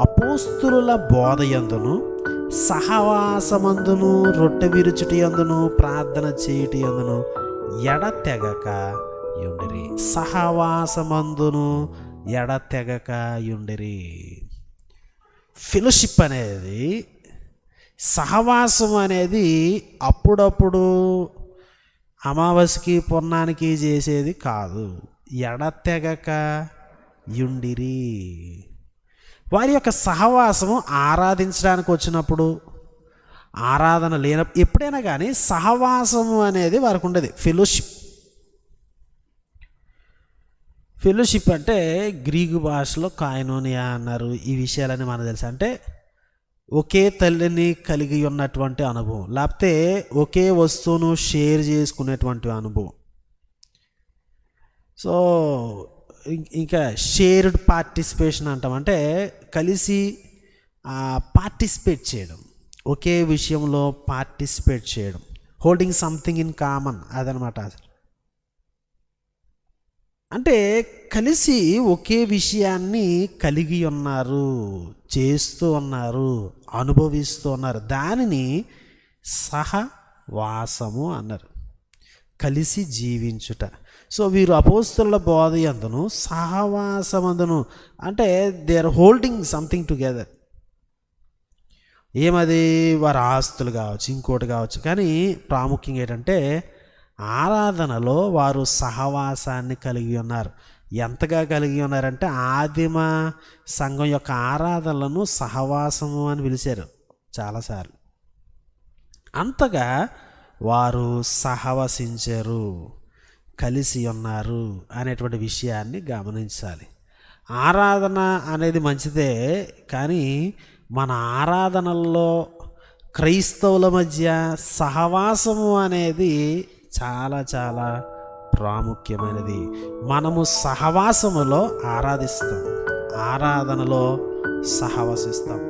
అపోస్తుల బోధ యందును సహవాసమందును రొట్టె విరుచుటియందును ప్రార్థన చేయుటి యందును ఎడతెగక యుండిరి. సహవాసమందును ఎడతెగక యుండిరి. ఫెలోషిప్ అనేది సహవాసం అనేది అప్పుడప్పుడు అమావాస్యకి పొన్నానికి చేసేది కాదు. ఎడతెగక యుండిరి? వారి యొక్క సహవాసము ఆరాధించడానికి వచ్చినప్పుడు ఆరాధన లేన ఎప్పుడైనా కానీ సహవాసము అనేది వారికి ఉండేది. ఫెలోషిప్. ఫెలోషిప్ అంటే గ్రీకు భాషలో కాయనోనియా అన్నారు. ఈ విషయాలని మనకు తెలుసు? అంటే ఒకే తల్లిని కలిగి ఉన్నటువంటి అనుభవం. లేకపోతే ఒకే వస్తువును షేర్ చేసుకునేటువంటి అనుభవం. సో ఇంకా షేర్డ్ పార్టిసిపేషన్ అంటాం. అంటే కలిసి పార్టిసిపేట్ చేయడం. ఒకే విషయంలో పార్టిసిపేట్ చేయడం. హోల్డింగ్ సంథింగ్ ఇన్ కామన్ అదనమాట. అంటే కలిసి ఒకే విషయాన్ని కలిగి ఉన్నారు చేస్తూ ఉన్నారు అనుభవిస్తూ ఉన్నారు. దానిని సహవాసము అన్నారు. కలిసి జీవించుట. సో వీరు అపోస్తుల బోధ అందును సహవాసమందును అంటే they are holding something together ఏమది? వారి ఆస్తులు కావచ్చు ఇంకోటి కావచ్చు కానీ ప్రాముఖ్యంగా ఏంటంటే ఆరాధనలో వారు సహవాసాన్ని కలిగి ఉన్నారు. ఎంతగా కలిగి ఉన్నారంటే ఆదిమ సంఘం యొక్క ఆరాధనలను సహవాసము అని పిలిచారు చాలాసార్లు. అంతగా వారు సహవసించారు కలిసి ఉన్నారు అనేటువంటి విషయాన్ని గమనించాలి. ఆరాధన అనేది మంచిదే కానీ మన ఆరాధనల్లో క్రైస్తవుల మధ్య సహవాసము అనేది చాలా చాలా ప్రాముఖ్యమైనది. మనము సహవాసములో ఆరాధిస్తాం ఆరాధనలో సహవసిస్తాం.